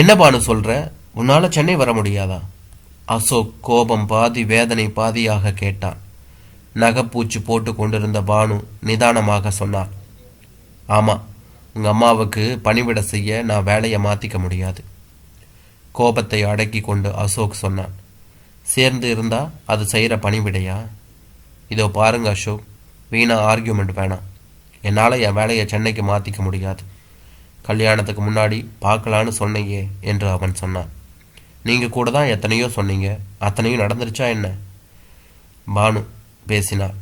என்ன பானு சொல்ற? உன்னால சென்னை வர முடியாதா? அசோக் கோபம் பாதி வேதனை பாதியாக கேட்டான். நகைப்பூச்சி போட்டு கொண்டிருந்த பானு நிதானமாக சொன்னார் ஆமா உங்க அம்மாவுக்கு பணிவிட செய்ய நான் வேலையை மாத்திக்க முடியாது. கோபத்தை அடக்கி கொண்டு அசோக் சொன்னான். சேர்ந்து இருந்தா அது செய்கிற பணிவிடையா? இதோ பாருங்க அசோக் வீணா ஆர்கியூமெண்ட் வேணாம். என்னால் என் வேலையை சென்னைக்கு மாற்றிக்க முடியாது. கல்யாணத்துக்கு முன்னாடி பார்க்கலான்னு சொன்னீங்க என்று அவன் சொன்னான். நீங்கள் கூட தான் எத்தனையோ சொன்னீங்க. அத்தனையும் நடந்துருச்சா என்ன? பானு பேசினார்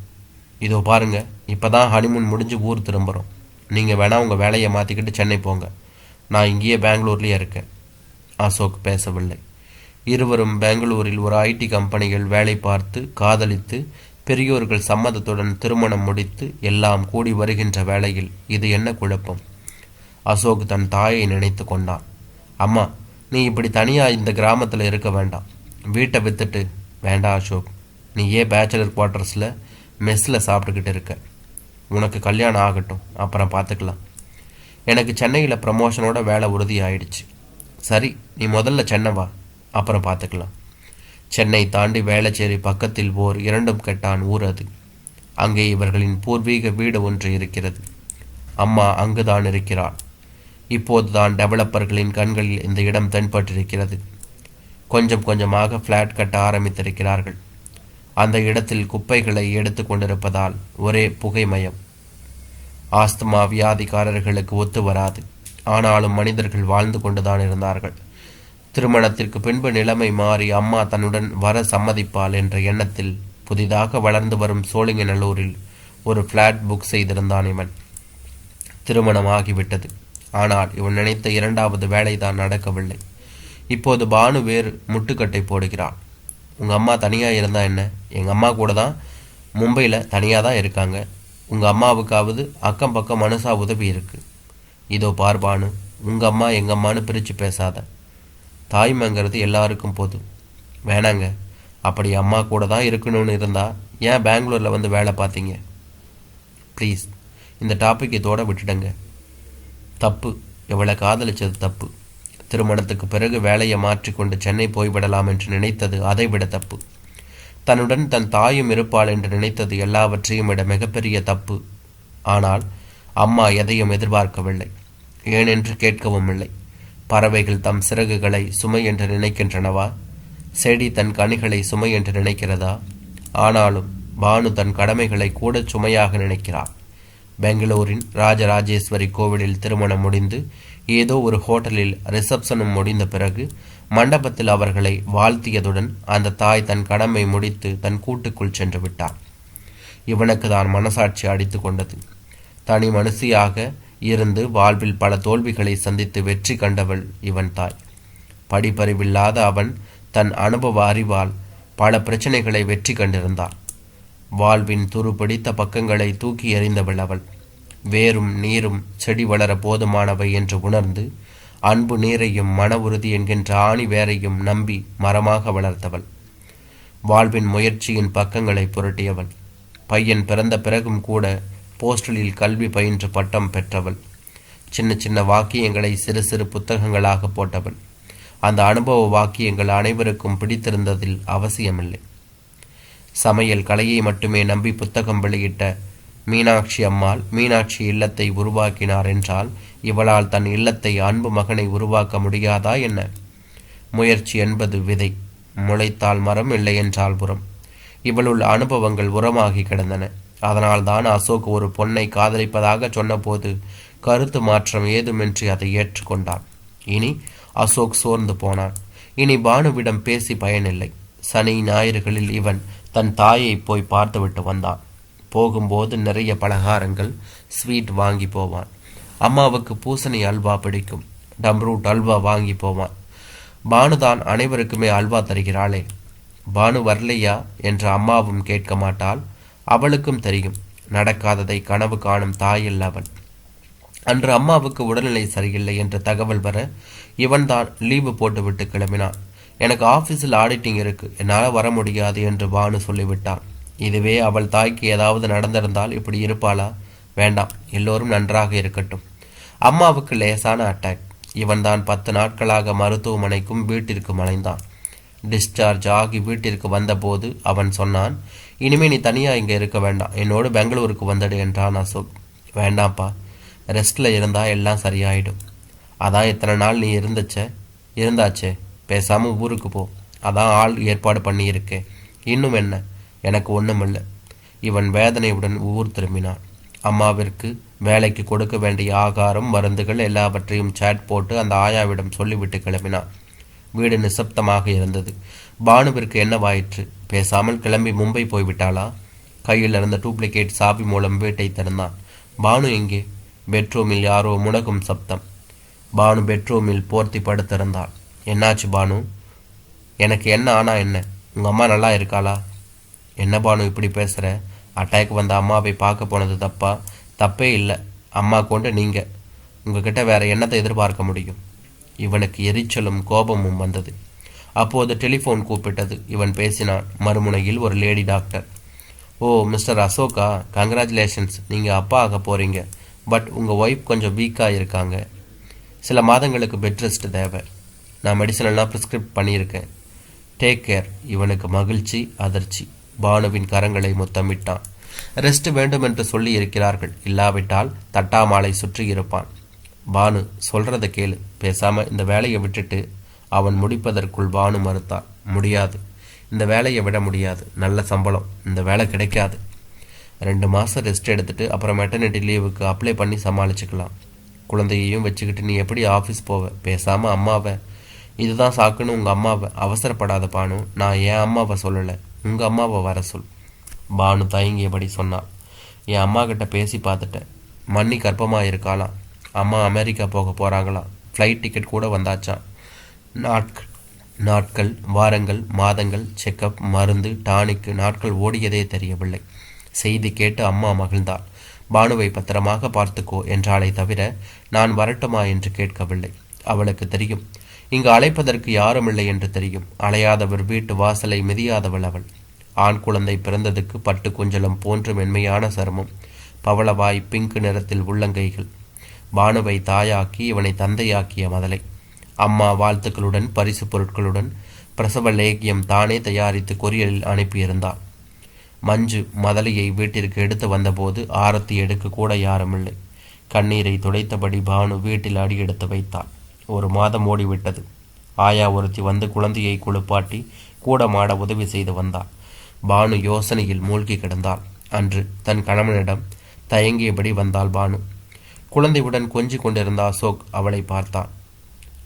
இதோ பாருங்க இப்போ தான் ஹனிமூன் முடிஞ்சு ஊர் திரும்புகிறோம் நீங்கள் வேணால் உங்கள் வேலையை மாற்றிக்கிட்டு சென்னை போங்க. நான் இங்கேயே பெங்களூர்லேயே இருக்கேன். அசோக் பேசவில்லை. இருவரும் பெங்களூரில் ஒரு ஐடி கம்பெனிகள் வேலை பார்த்து காதலித்து பெரியோர்கள் சம்மதத்துடன் திருமணம் முடித்து எல்லாம் கூடி வருகின்ற வேளையில் இது என்ன குழப்பம்? அசோக் தன் தாயை நினைத்து கொண்டான். அம்மா நீ இப்படி தனியாக இந்த கிராமத்தில் இருக்க வேண்டாம். வீட்டை வித்துட்டு வேண்டாம் அசோக் நீ ஏன் பேச்சுலர் குவார்ட்டர்ஸில் மெஸ்ஸில் சாப்பிட்டுக்கிட்டு இருக்க? உனக்கு கல்யாணம் ஆகட்டும் அப்புறம் பார்த்துக்கலாம் எனக்கு சென்னையில் ப்ரமோஷனோட வேலை உறுதி ஆயிடுச்சு சரி நீ முதல்ல சென்னை வா அப்புறம் பார்த்துக்கலாம் சென்னை தாண்டி வேளச்சேரி பக்கத்தில் ஓர் இரண்டும் கெட்டான் ஊர் அது. அங்கே இவர்களின் பூர்வீக வீடு ஒன்று இருக்கிறது. அம்மா அங்குதான் இருக்கிறாள். இப்போதுதான் டெவலப்பர்களின் கண்களில் இந்த இடம் தென்பட்டிருக்கிறது. கொஞ்சம் கொஞ்சமாக ஃப்ளாட் கட்ட ஆரம்பித்திருக்கிறார்கள். அந்த இடத்தில் குப்பைகளை எடுத்து கொண்டிருப்பதால் ஒரே புகைமயம். ஆஸ்துமா வியாதிக்காரர்களுக்கு ஒத்து வராது. ஆனாலும் மனிதர்கள் வாழ்ந்து கொண்டுதான் இருந்தார்கள். திருமணத்திற்கு பின்பு நிலைமை மாறி அம்மா தன்னுடன் வர சம்மதிப்பாள் என்ற எண்ணத்தில் புதிதாக வளர்ந்து வரும் சோழிங்கநல்லூரில் ஒரு ஃப்ளாட் புக் செய்திருந்தான் இவன். திருமணமாகிவிட்டது. ஆனால் இவன் நினைத்த இரண்டாவது வேலை தான் நடக்கவில்லை. இப்போது பானு வேறு முட்டுக்கட்டை போடுகிறாள் உங்கள் அம்மா தனியாக இருந்தால் என்ன? எங்கள் அம்மா கூட தான் மும்பையில் தனியாக தான் இருக்காங்க. உங்கள் அம்மாவுக்காவது அக்கம் பக்கம் மனுஷா உதவி இருக்குது இதோ பார் பானு உங்கள் அம்மா எங்கள் அம்மான்னு பிரித்து பேசாத. தாய்மைங்கிறது எல்லாருக்கும் பொது வேணாங்க அப்படி அம்மா கூட தான் இருக்கணும்னு இருந்தால் ஏன் பெங்களூரில் வந்து வேலை பார்த்தீங்க? ப்ளீஸ் இந்த டாபிக் இதோட விட்டுடுங்க. தப்பு. இவளை காதலிச்சது தப்பு. திருமணத்துக்கு பிறகு வேலையை மாற்றிக்கொண்டு சென்னை போய்விடலாம் என்று நினைத்தது அதைவிட தப்பு. தன்னுடன் தன் தாயும் இருப்பாள் என்று நினைத்தது எல்லாவற்றையும் விட மிகப்பெரிய தப்பு. ஆனால் அம்மா எதையும் எதிர்பார்க்கவில்லை. ஏனென்று கேட்கவும் இல்லை. பறவைகள் தம் சிறகுகளை சுமை என்று நினைக்கின்றனவா? செடி தன் கனிகளை சுமை என்று நினைக்கிறதா? ஆனாலும் பானு தன் கடமைகளை கூட சுமையாக நினைக்கிறாள் பெங்களூரின் ராஜராஜேஸ்வரி கோவிலில் திருமணம் முடிந்து ஏதோ ஒரு ஹோட்டலில் ரிசப்ஷனும் முடிந்த பிறகு மண்டபத்தில் அவர்களை வாழ்த்தியதுடன் அந்த தாய் தன் கடமை முடித்து தன் கூட்டுக்குள் சென்று விட்டார் இவனுக்கு தான் மனசாட்சி அடித்து கொண்டது. தனி மனுஷியாக இருந்து வாழ்வில் பல தோல்விகளை சந்தித்து வெற்றி கண்டவள் இவன் தாய். படிப்பறிவில்லாத அவன் தன் அனுபவ அறிவால் பல பிரச்சனைகளை வெற்றி கண்டிருந்தான். வாழ்வின் துரு பிடித்த பக்கங்களை தூக்கி எறிந்தவள் அவள். வேரும் நீரும் செடி வளர போதுமானவை என்று உணர்ந்து அன்பு நீரையும் மன உறுதி என்கின்ற ஆணி வேரையும் நம்பி மரமாக வளர்த்தவள். வாழ்வின் முயற்சியின் பக்கங்களை புரட்டியவள். பையன் பிறந்த பிறகும் கூட போஸ்டலில் கல்வி பயின்று பட்டம் பெற்றவள். சின்ன சின்ன வாக்கியங்களை சிறு சிறு புத்தகங்களாக போட்டவள். அந்த அனுபவ வாக்கியங்கள் அனைவருக்கும் பிடித்திருந்ததில் அவசியமில்லை. சமையல் கலையை மட்டுமே நம்பி புத்தகம் வெளியிட்ட மீனாட்சி அம்மாள் மீனாட்சி இல்லத்தை உருவாக்கினார் என்றால் இவளால் தன் இல்லத்தை அன்பு மகனை உருவாக்க முடியாதா என்ன? முயற்சி என்பது விதை. முளைத்தால் மரம் இல்லை என்றால் புறம். இவளுள் அனுபவங்கள் உரமாகி கிடந்தன. அதனால்தான் அசோக் ஒரு பொண்ணை காதலிப்பதாக சொன்னபோது கருத்து மாற்றம் ஏதுமின்றி அதை ஏற்றுக்கொண்டான். இனி அசோக் சோர்ந்து போனான். இனி பானுவிடம் பேசி பயனில்லை. சனி ஞாயிறுகளில் இவன் தன் தாயை போய் பார்த்துவிட்டு வந்தான். போகும்போது நிறைய பலகாரங்கள் ஸ்வீட் வாங்கி போவான். அம்மாவுக்கு பூசணி அல்வா பிடிக்கும். டம்ரூட் அல்வா வாங்கி போவான். பானுதான் அனைவருக்குமே அல்வா தருகிறாளே. பானு வரலையா என்று அம்மாவும் கேட்க மாட்டாள். அவளுக்கும் தெரியும். நடக்காததை கனவு காணும் தாயில் அவள் அன்று அம்மாவுக்கு உடல்நிலை சரியில்லை என்ற தகவல் வர இவன்தான் லீவு போட்டுவிட்டு கிளம்பினான். எனக்கு ஆஃபீஸில் ஆடிட்டிங் இருக்கு. என்னால் வர முடியாது என்று பானு சொல்லிவிட்டான். இதுவே அவள் தாய்க்கு ஏதாவது நடந்திருந்தால் இப்படி இருப்பாளா? வேண்டாம் எல்லோரும் நன்றாக இருக்கட்டும். அம்மாவுக்கு லேசான அட்டாக் இவன் தான் பத்து நாட்களாக மருத்துவமனைக்கும் வீட்டிற்கும் அலைந்தான். டிஸ்சார்ஜ் ஆகி வீட்டிற்கு வந்தபோது அவன் சொன்னான் இனிமே நீ தனியாக இங்கே இருக்க வேண்டாம். என்னோடு பெங்களூருக்கு வந்துடு என்றான் அசோக். வேண்டாம்ப்பா ரெஸ்ட்டில் இருந்தால் எல்லாம் சரியாயிடும். அதான் இத்தனை நாள் நீ இருந்துச்ச? இருந்தாச்சே? பேசாமல் ஊருக்கு போ. அதான் ஆள் ஏற்பாடு பண்ணியிருக்கேன் இன்னும் என்ன? எனக்கு ஒன்றுமில்லை இவன் வேதனையுடன் ஊர் திரும்பினான். அம்மாவிற்கு வேலைக்கு கொடுக்க வேண்டிய ஆகாரம் மருந்துகள் எல்லாவற்றையும் சேட் போட்டு அந்த ஆயாவிடம் சொல்லிவிட்டு கிளம்பினான். வீடு நிசப்தமாக இருந்தது. பானுவிற்கு என்னவாயிற்று பேசாமல் கிளம்பி மும்பை போய்விட்டாளா? கையில் இருந்த டூப்ளிகேட் சாவி மூலம் வீட்டை திறந்தான். பானு எங்கே? பெட்ரூமில் யாரோ முனகும் சப்தம். பானு பெட்ரூமில் போர்த்தி படுத்திருந்தாள். என்னாச்சு பானு? எனக்கு என்ன ஆனால் என்ன? உங்கள் அம்மா நல்லா இருக்காளா? என்ன பானு இப்படி பேசுகிற அட்டாக் வந்த அம்மாவை பார்க்க போனது தப்பா? தப்பே இல்லை. அம்மா கொண்டு நீங்கள் உங்ககிட்ட வேற என்னத்தை எதிர்பார்க்க முடியும்? இவனுக்கு எரிச்சலும் கோபமும் வந்தது. அப்போது டெலிஃபோன் கூப்பிட்டது. இவன் பேசினான். மறுமுனையில் ஒரு lady doctor oh mister Ashoka congratulations நீங்கள் அப்பா ஆக போகிறீங்க பட் உங்கள் ஒய்ஃப் கொஞ்சம் வீக்காக இருக்காங்க. சில மாதங்களுக்கு பெட் ரெஸ்ட் தேவை. நான் மெடிசன் எல்லாம் ப்ரிஸ்கிரிப்ட் பண்ணியிருக்கேன். டேக் கேர் இவனுக்கு மகிழ்ச்சி அதிர்ச்சி. பானுவின் கரங்களை முத்தமிட்டான். ரெஸ்ட் வேண்டும் என்று சொல்லி இருக்கிறார்கள். இல்லாவிட்டால் தட்டாமாலை சுற்றி இருப்பான். பானு சொல்கிறத கேளு. பேசாமல் இந்த வேலையை விட்டுட்டு அவன் முடிப்பதற்குள் பானு மறுத்தான் முடியாது. இந்த வேலையை விட முடியாது. நல்ல சம்பளம். இந்த வேலை கிடைக்காது. ரெண்டு மாதம் ரெஸ்ட் எடுத்துட்டு அப்புறம் மெட்டர்னிட்டி லீவுக்கு அப்ளை பண்ணி சமாளிச்சுக்கலாம். குழந்தையையும் வச்சுக்கிட்டு நீ எப்படி ஆஃபீஸ் போவ? பேசாமல் அம்மாவை இதுதான் சாக்குன்னு உங்கள் அம்மாவை அவசரப்படாத பானு. நான் என் அம்மாவை சொல்லலை. உங்கள் அம்மாவை வர சொல். பானு தயங்கியபடி சொன்னாள் என் அம்மா கிட்ட பேசி பார்த்துட்டேன். மன்னி கர்ப்பமாக இருக்காளாம் அம்மா அமெரிக்கா போக போகிறாங்களாம் ஃப்ளைட் டிக்கெட் கூட வந்தாச்சான் நாட்கள் நாட்கள் வாரங்கள் மாதங்கள் செக்கப் மருந்து டானிக்கு நாட்கள் ஓடியதே தெரியவில்லை. செய்தி கேட்டு அம்மா மகிழ்ந்தாள். பானுவை பத்திரமாக பார்த்துக்கோ என்றாலே தவிர நான் வரட்டுமா என்று கேட்கவில்லை. அவளுக்கு தெரியும் இங்கு அழைப்பதற்கு யாரும் இல்லை என்று தெரியும். அலையாதவர் வீட்டு வாசலை மிதியாதவள் அவள். ஆண் குழந்தை பிறந்ததுக்கு பட்டு குஞ்சலம் போன்ற மென்மையான சருமம். பவளவாய் பிங்க் நிறத்தில் உள்ளங்கைகள். பானுவை தாயாக்கி இவனை தந்தையாக்கிய மதலை. அம்மா வாழ்த்துக்களுடன் பரிசு பொருட்களுடன் பிரசவ லேகியம் தானே தயாரித்து கொரியலில் அனுப்பியிருந்தாள். மஞ்சு மதலையை வீட்டிற்கு எடுத்து வந்தபோது ஆரத்தி எடுக்க கூட யாருமில்லை. கண்ணீரை துடைத்தபடி பானு வீட்டில் அடியெடுத்து வைத்தாள். ஒரு மாதம் ஓடிவிட்டது. ஆயா ஒருத்தி வந்து குழந்தையை குளிப்பாட்டி கூட மாட உதவி செய்து வந்தாள். பானு யோசனையில் மூழ்கி கிடந்தாள். அன்று தன் கணவனிடம் தயங்கியபடி வந்தாள் பானு. குழந்தையுடன் கொஞ்சி கொண்டிருந்த அசோக் அவளை பார்த்தான்.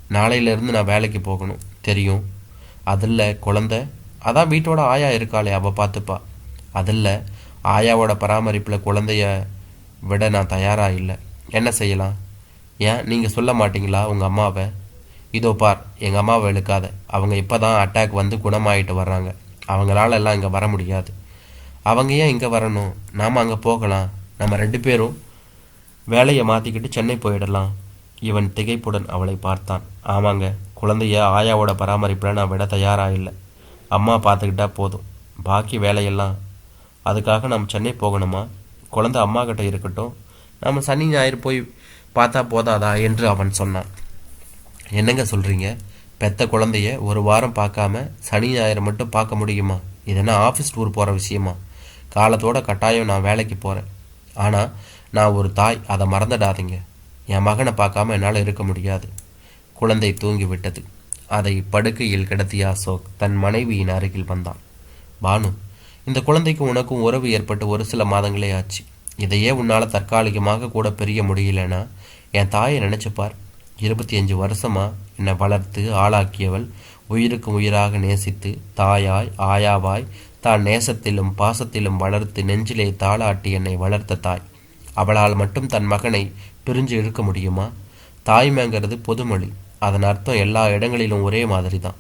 நாளையிலிருந்து நான் வேலைக்கு போகணும். தெரியும். அதில் குழந்தை அதான் வீட்டோட ஆயா இருக்காளே அவள் பார்த்துப்பா. அதில் ஆயாவோட பராமரிப்பில் குழந்தைய விட நான் தயாராக இல்லை. என்ன செய்யலாம்? ஏன்? நீங்கள் சொல்ல மாட்டீங்களா உங்கள் அம்மாவை? இதோ பார் எங்கள் அம்மாவை இழுக்காத அவங்க இப்போ தான் அட்டாக் வந்து குணமாயிட்டு வர்றாங்க. அவங்களால எல்லாம் இங்கே வர முடியாது. அவங்க ஏன் இங்கே வரணும்? நாம் அங்கே போகலாம். நம்ம ரெண்டு பேரும் வேலையை மாற்றிக்கிட்டு சென்னை போயிடலாம். இவன் திகைப்புடன் அவளை பார்த்தான். ஆமாங்க குழந்தைய ஆயாவோட பராமரிப்பில் நான் விட தயாராக இல்லை. அம்மா பார்த்துக்கிட்டா போதும். பாக்கி வேலையெல்லாம் அதுக்காக நம்ம சென்னை போகணுமா? குழந்தை அம்மா கிட்ட இருக்கட்டும். நம்ம சனி ஞாயிறு போய் பார்த்தா போதாதா என்று அவன் சொன்னான். என்னங்க சொல்கிறீங்க பெத்த குழந்தைய ஒரு வாரம் பார்க்காம சனி ஞாயிறு மட்டும் பார்க்க முடியுமா? இதென்னா ஆஃபீஸ் டூர் போகிற விஷயமா? காலத்தோட கட்டாயம் நான் வேலைக்கு போகிறேன் ஆனால் நான் ஒரு தாய் அதை மறந்துடாதீங்க. என் மகனை பார்க்காம என்னால் இருக்க முடியாது. குழந்தை தூங்கி விட்டது அதை படுக்கையில் கிடத்திய அசோக் தன் மனைவியின் அருகில் வந்தான். பானு இந்த குழந்தைக்கு உனக்கும் உறவு ஏற்பட்டு ஒரு சில மாதங்களே ஆச்சு. இதையே உன்னால் தற்காலிகமாக கூட பிரிய முடியலனா? என் தாயை நினச்சிப்பார் இருபத்தி அஞ்சு வருஷமாக என்னை வளர்த்து ஆளாக்கியவள் உயிருக்கு உயிராக நேசித்து தாயாய் ஆயாவாய் தான் நேசத்திலும் பாசத்திலும் வளர்த்து நெஞ்சிலே தாளாட்டி என்னை வளர்த்த தாய். அவளால் மட்டும் தன் மகனை பிரிஞ்சு இழுக்க முடியுமா? தாய்மைங்கிறது பொதுமொழி. அதன் அர்த்தம் எல்லா இடங்களிலும் ஒரே மாதிரி தான்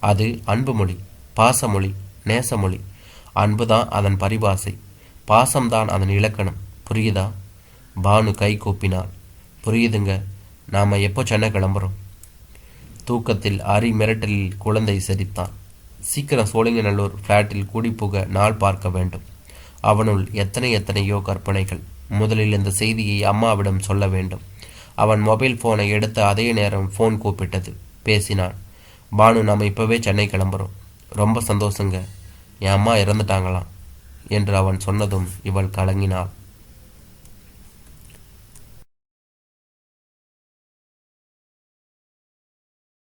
அது அன்பு மொழி பாசமொழி நேசமொழி. அன்பு தான் அதன் பரிபாசை. பாசம்தான் அதன் இலக்கணம். புரியுதா? பானு கை கூப்பினாள். புரியுதுங்க. நாம் எப்போ சென்னை கிளம்புறோம்? தூக்கத்தில் அரி மிரட்டலில் குழந்தை சிரித்தான் சீக்கிரம் சோழிங்கநல்லூர் ஃப்ளாட்டில் கூடிப்புக நாள் பார்க்க வேண்டும். அவனுள் எத்தனை எத்தனையோ கற்பனைகள். முதலில் இந்த செய்தியை அம்மாவிடம் சொல்ல வேண்டும். அவன் மொபைல் ஃபோனை எடுத்த அதே நேரம் ஃபோன் கூப்பிட்டது. பேசினான். பானு நம்ம இப்போவே சென்னை கிளம்புறோம். ரொம்ப சந்தோஷங்க. என் அம்மா இறந்துட்டாங்களாம். என்று அவன் சொன்னதும் இவள் கலங்கினாள்.